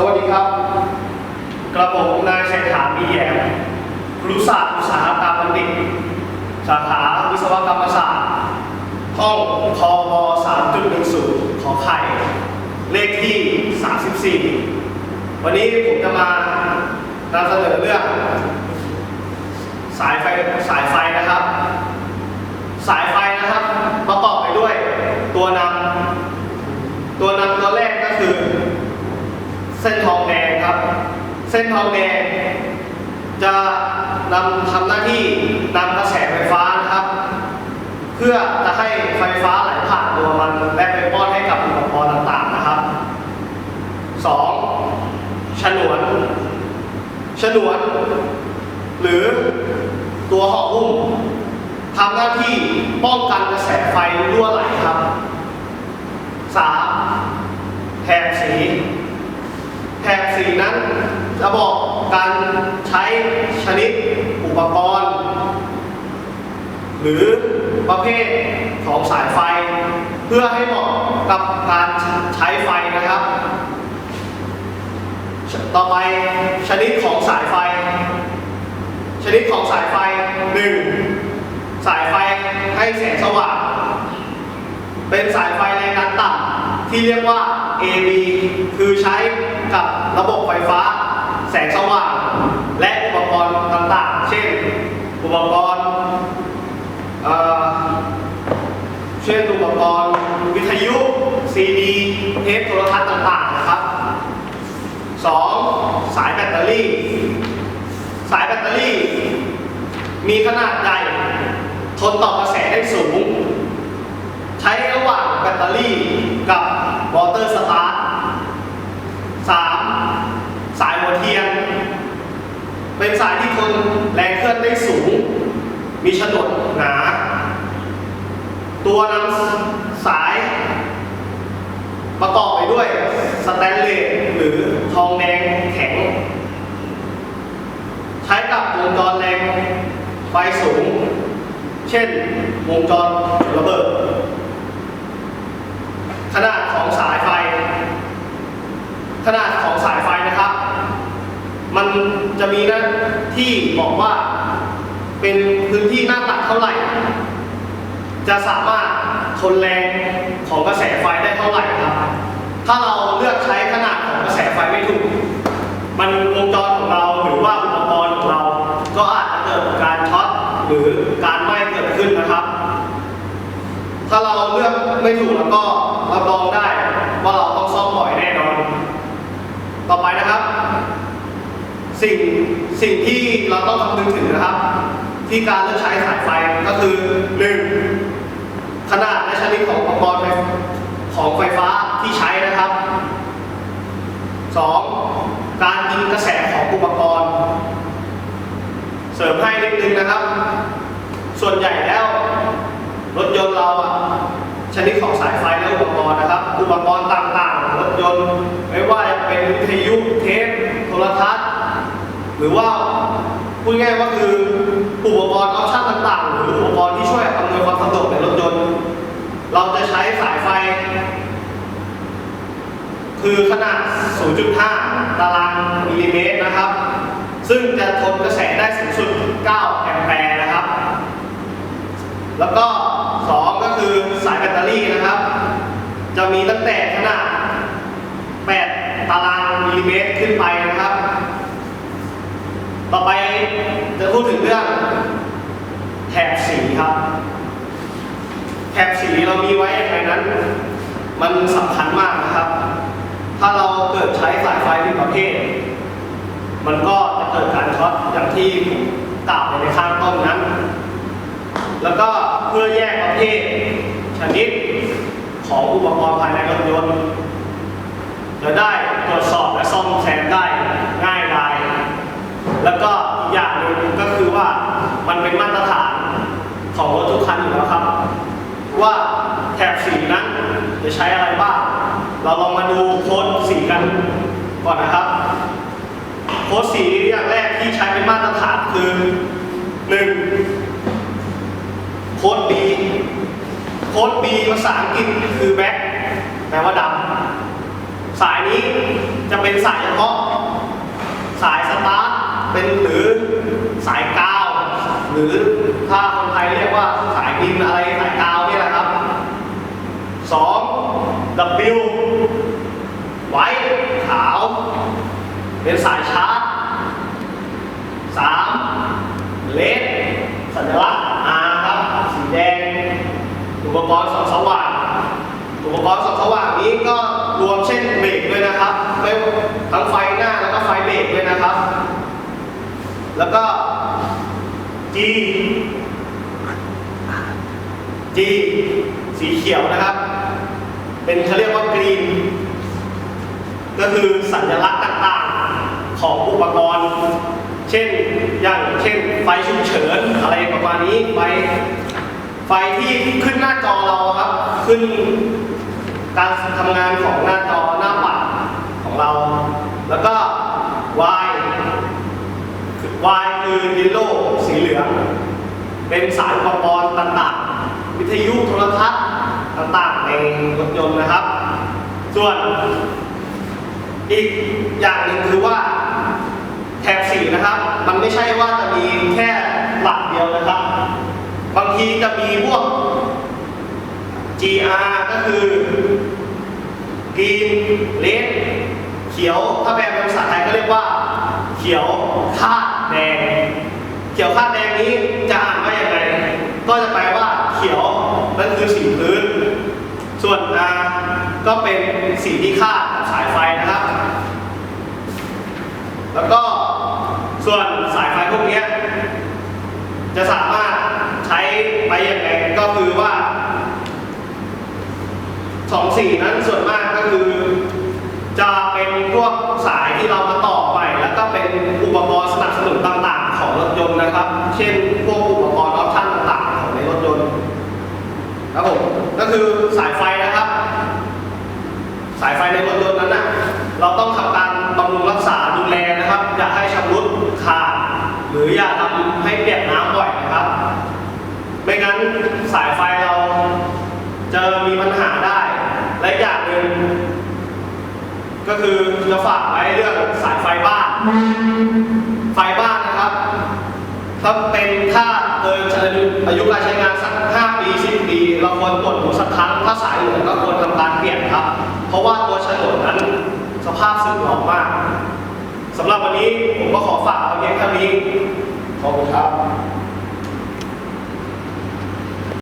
สวัสดีครับ กระผมนายชัยฐามีแย้มครุศาสตร์อุตสาหกรรมบัณฑิต สาขาวิศวกรรมศาสตร์ ห้องพบ3.10 ขอไข่ เลขที่ 34 วันนี้ผมจะมานำเสนอเรื่อง สายไฟสายไฟนะครับ สายไฟนะครับ ประกอบไปด้วยตัวนำตัวนำตัวแรกก็คือ เส้นทองแดงครับ เส้นทองแดงจะนำทำหน้าที่นำกระแสไฟฟ้านะครับ เพื่อจะให้ไฟฟ้าไหลผ่านตัวมันและไปป้อนให้กับอุปกรณ์ต่างๆนะครับ 2. ฉนวน ฉนวน หรือตัวห่อหุ้มทำหน้าที่ป้องกันกระแสไฟรั่วไหลครับ 3. แถบสี แถบสีนั้น จะบอกการใช้ชนิดอุปกรณ์ หรือประเภทของสายไฟ เพื่อให้เหมาะกับการใช้ไฟนะครับ ต่อไปชนิดของสายไฟ ชนิดของสายไฟ 1. สายไฟให้แสงสว่าง เป็นสายไฟแรงดันต่ำที่เรียกว่า AB คือใช้กับระบบไฟฟ้า แสงสว่าง และอุปกรณ์ต่างๆ เช่น อุปกรณ์เช่นอุปกรณ์วิทยุ CD เทปโทรทัศน์ต่างๆนะครับ 2. สายแบตเตอรี่ สายแบตเตอรี่ มีขนาดใหญ่ทนต่อกระแสได้สูง ใช้ระหว่างแบตเตอรี่กับมอเตอร์สตาร์ท 3. สายหัวเทียน เป็นสายที่ทนแรงเคลื่อนได้สูง มีฉนวนหนา ตัวนำสายประกอบไปด้วยสแตนเลสหรือทองแดงแข็ง ใช้กับวงจรแรงไฟสูง เช่นวงจรระเบิดขนาดของสายไฟ ขนาดของสายไฟนะครับ มันจะ มีหน้าที่บอกว่าเป็นพื้นที่หน้าตัดเท่าไหร่ จะสามารถทนแรงของกระแสไฟได้เท่าไหร่ครับ ถ้าเราเลือกใช้ขนาดของกระแสไฟไม่ถูก มันวงจรของเราหรือว่าอุปกรณ์ของเรา ก็อาจจะเกิดการช็อตหรือการไหม้เกิดขึ้นนะครับ ถ้าเราเลือกไม่ถูกแล้วก็รับรองได้ว่าเราต้องซ่อมบ่อยแน่นอน ต่อไปนะครับ สิ่งสิ่งที่เราต้องคำนึงถึงนะครับ ที่การเลือกใช้สายไฟก็คือ 1. ขนาดและชนิดของอุปกรณ์ของไฟฟ้าที่ใช้นะครับ 2. การยิงกระแสของอุปกรณ์ เสริมให้นิดนึงนะครับ ส่วนใหญ่แล้ว รถยนต์เราอะชนิดของสายไฟและอุปกรณ์นะครับ อุปกรณ์ต่างๆ รถยนต์ ไม่ว่าจะเป็นวิทยุเทปโทรทัศน์ หรือว่าพูดง่ายว่าคืออุปกรณ์ออปชั่นต่างๆ หรืออุปกรณ์ที่ช่วยอำนวยความสะดวกในรถยนต์ เราจะใช้สายไฟ คือขนาด 0.5 ตารางมิลลิเมตรนะครับ ซึ่งจะทนกระแสได้สูงสุด 9 แอมแปร์นะครับ แล้วก็ 2 ก็คือสายแบตเตอรี่นะครับ จะมีตั้งแต่ขนาด 8 ตารางมิลลิเมตรขึ้นไปนะครับ ต่อไปจะพูดถึงเรื่องแถบสีครับ แถบสีเรามีไว้อย่างไรนั้น มันสำคัญมากนะครับ ถ้าเราเกิดใช้สายไฟผิดประเภท มันก็จะเกิดการช็อตอย่างที่ผมกล่าวไปในข้างต้นนั้น แล้วก็เพื่อแยกประเภท ชนิดของอุปกรณ์ภายในรถยนต์จะได้ตรวจสอบและซ่อมแซมได้ แล้วก็อย่างหนึ่งก็คือว่ามันเป็นมาตรฐานของรถทุกคันอยู่แล้วครับ ว่าแถบสีนั้นจะใช้อะไรบ้าง เราลองมาดูโค้ดสีกันก่อนนะครับ โค้ดสีอย่างแรกที่ใช้เป็นมาตรฐานคือ 1. โค้ด B โค้ด B ภาษาอังกฤษคือแบ็คแปลว่าดำสายนี้จะเป็นสายเฉพาะ เป็นหรือสายกาวหรือถ้าคนไทยเรียกว่าสายดินอะไรสายกาวนี่แหละครับ 2 W ไว้ขาว เป็นสายชาร์จ 3. เลดสัญลักษณ์ R ครับ สีแดง อุปกรณ์ส่องสว่าง อุปกรณ์ส่องสว่างนี้ก็รวมเช่นเบรกด้วยนะครับไม่ทั้งไฟหน้าแล้วก็ไฟเบรกด้วยนะครับ แล้วก็ G G สีเขียวนะครับ เป็นเขาเรียกว่ากรีน ก็คือสัญลักษณ์ต่างๆของอุปกรณ์ เช่นอย่างเช่นไฟฉุกเฉินอะไรประมาณนี้ไฟไฟที่ขึ้นหน้าจอเราครับ ขึ้นการทำงานของหน้าจอหน้าปัดของเรา แล้วก็ Y Y คือ yellow สีเหลือง เป็นสายอุปกรณ์ต่างๆ วิทยุโทรทัศน์ต่างๆ ในรถยนต์นะครับ ส่วนอีกอย่างหนึ่งคือว่าแถบสีนะครับ มันไม่ใช่ว่าจะมีแค่หลักเดียวนะครับ บางทีจะมีพวก GR ก็คือ green red เขียว ถ้าแปลเป็นภาษาไทยก็เรียกว่า เขียวคาด แดง เขียวคาดแดงนี้จะอ่านว่าอย่างไร ก็จะแปลว่าเขียวนั่นคือสีพื้น ส่วน R ก็เป็นสีที่คาดสายไฟนะครับ แล้วก็ส่วนสายไฟพวกนี้จะสามารถใช้ไปอยังไงก็คือว่าสองสีนั้นส่วนมากก็คือจะเป็น ครับผมก็คือสายไฟนะครับ สายไฟในรถยนต์นั้นน่ะเราต้องทำการบำรุงรักษาดูแลนะครับ อย่าให้ชำรุดขาด หรืออย่าทำให้เปียกน้ำบ่อยนะครับ ไม่งั้นสายไฟเราจะมีปัญหาได้ และอย่างหนึ่งก็คือจะฝากไว้เรื่องสายไฟบ้าน ไฟบ้านนะครับ ถ้าเป็นถ้าเกินอายุการใช้งานสัก 5 ปี 10ปีเรา ควรตรวจดูสักครั้งถ้าสายเหลืองก็ควรทำการเปลี่ยนครับ เพราะว่าตัวฉนวนนั้นสภาพสึกหรอมากสำหรับวันนี้ผมก็ขอฝากเอาเพียงเท่านี้ขอบคุณครับ